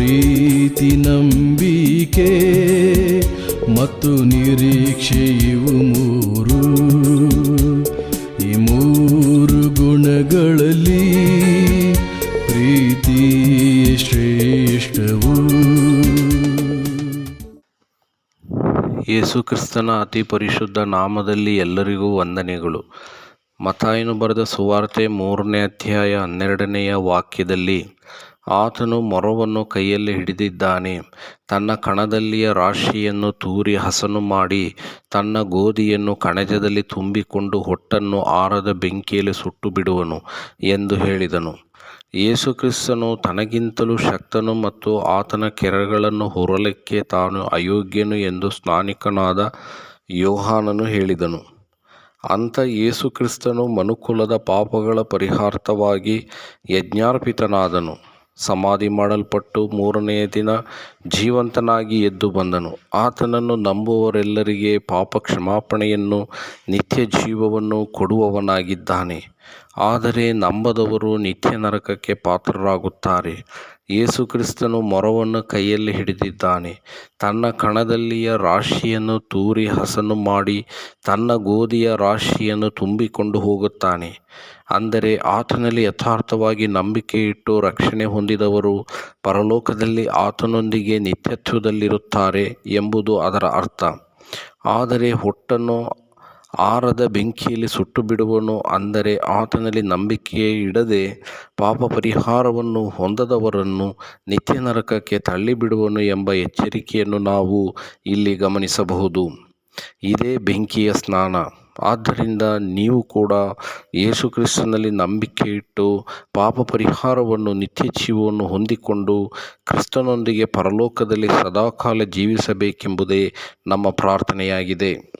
ಪ್ರೀತಿ ನಂಬಿಕೆ ಮತ್ತು ನಿರೀಕ್ಷೆ ಇವು ಮೂರು. ಈ ಮೂರು ಗುಣಗಳಲ್ಲಿ ಪ್ರೀತಿ ಶ್ರೇಷ್ಠವು. ಯೇಸುಕ್ರಿಸ್ತನ ಅತಿ ಪರಿಶುದ್ಧ ನಾಮದಲ್ಲಿ ಎಲ್ಲರಿಗೂ ವಂದನೆಗಳು. ಮತಾಯನು ಬರೆದ ಸುವಾರ್ತೆ ಮೂರನೇ ಅಧ್ಯಾಯ ಹನ್ನೆರಡನೆಯ ವಾಕ್ಯದಲ್ಲಿ, ಆತನು ಮೊರವನ್ನು ಕೈಯಲ್ಲಿ ಹಿಡಿದಿದ್ದಾನೆ, ತನ್ನ ಕಣದಲ್ಲಿಯ ರಾಶಿಯನ್ನು ತೂರಿ ಹಸನು ಮಾಡಿ, ತನ್ನ ಗೋಧಿಯನ್ನು ಕಣಜದಲ್ಲಿ ತುಂಬಿಕೊಂಡು ಹೊಟ್ಟನ್ನು ಆರದ ಬೆಂಕಿಯಲ್ಲಿ ಸುಟ್ಟು ಬಿಡುವನು ಎಂದು ಹೇಳಿದನು. ಯೇಸುಕ್ರಿಸ್ತನು ತನಗಿಂತಲೂ ಶಕ್ತನು ಮತ್ತು ಆತನ ಕೆರೆಗಳನ್ನು ಹೊರಲಿಕ್ಕೆ ತಾನು ಅಯೋಗ್ಯನು ಎಂದು ಸ್ನಾನಿಕನಾದ ಯೋಹಾನನು ಹೇಳಿದನು. ಅಂಥ ಯೇಸುಕ್ರಿಸ್ತನು ಮನುಕುಲದ ಪಾಪಗಳ ಪರಿಹಾರ್ಥವಾಗಿ ಯಜ್ಞಾರ್ಪಿತನಾದನು. ಸಮಾಧಿ ಮಾಡಲ್ಪಟ್ಟು ಮೂರನೆಯ ದಿನ ಜೀವಂತನಾಗಿ ಎದ್ದು ಬಂದನು. ಆತನನ್ನು ನಂಬುವವರೆಲ್ಲರಿಗೆ ಪಾಪ ಕ್ಷಮಾಪಣೆಯನ್ನು ನಿತ್ಯ ಜೀವವನ್ನು ಕೊಡುವವನಾಗಿದ್ದಾನೆ. ಆದರೆ ನಂಬದವರು ನಿತ್ಯ ನರಕಕ್ಕೆ ಪಾತ್ರರಾಗುತ್ತಾರೆ. ಯೇಸುಕ್ರಿಸ್ತನು ಮೊರವನ್ನು ಕೈಯಲ್ಲಿ ಹಿಡಿದಿದ್ದಾನೆ. ತನ್ನ ಕಣದಲ್ಲಿಯ ರಾಶಿಯನ್ನು ತೂರಿ ಹಸನು ಮಾಡಿ ತನ್ನ ಗೋಧಿಯ ರಾಶಿಯನ್ನು ತುಂಬಿಕೊಂಡು ಹೋಗುತ್ತಾನೆ. ಅಂದರೆ ಆತನಲ್ಲಿ ಯಥಾರ್ಥವಾಗಿ ನಂಬಿಕೆ ಇಟ್ಟು ರಕ್ಷಣೆ ಹೊಂದಿದವರು ಪರಲೋಕದಲ್ಲಿ ಆತನೊಂದಿಗೆ ನಿತ್ಯತ್ವದಲ್ಲಿರುತ್ತಾರೆ ಎಂಬುದು ಅದರ ಅರ್ಥ. ಆದರೆ ಹೊಟ್ಟನ್ನು ಆರದ ಬೆಂಕಿಯಲ್ಲಿ ಸುಟ್ಟು ಬಿಡುವನು ಅಂದರೆ ಆತನಲ್ಲಿ ನಂಬಿಕೆ ಇಡದೆ ಪಾಪ ಪರಿಹಾರವನ್ನು ಹೊಂದದವರನ್ನು ನಿತ್ಯ ನರಕಕ್ಕೆ ತಳ್ಳಿಬಿಡುವನು ಎಂಬ ಎಚ್ಚರಿಕೆಯನ್ನು ನಾವು ಇಲ್ಲಿ ಗಮನಿಸಬಹುದು. ಇದೇ ಬೆಂಕಿಯ ಸ್ನಾನ. ಆದ್ದರಿಂದ ನೀವು ಕೂಡ ಯೇಸುಕ್ರಿಸ್ತನಲ್ಲಿ ನಂಬಿಕೆ ಇಟ್ಟು ಪಾಪ ಪರಿಹಾರವನ್ನು ನಿತ್ಯ ಜೀವವನ್ನು ಹೊಂದಿಕೊಂಡು ಕ್ರಿಸ್ತನೊಂದಿಗೆ ಪರಲೋಕದಲ್ಲಿ ಸದಾಕಾಲ ಜೀವಿಸಬೇಕೆಂಬುದೇ ನಮ್ಮ ಪ್ರಾರ್ಥನೆಯಾಗಿದೆ.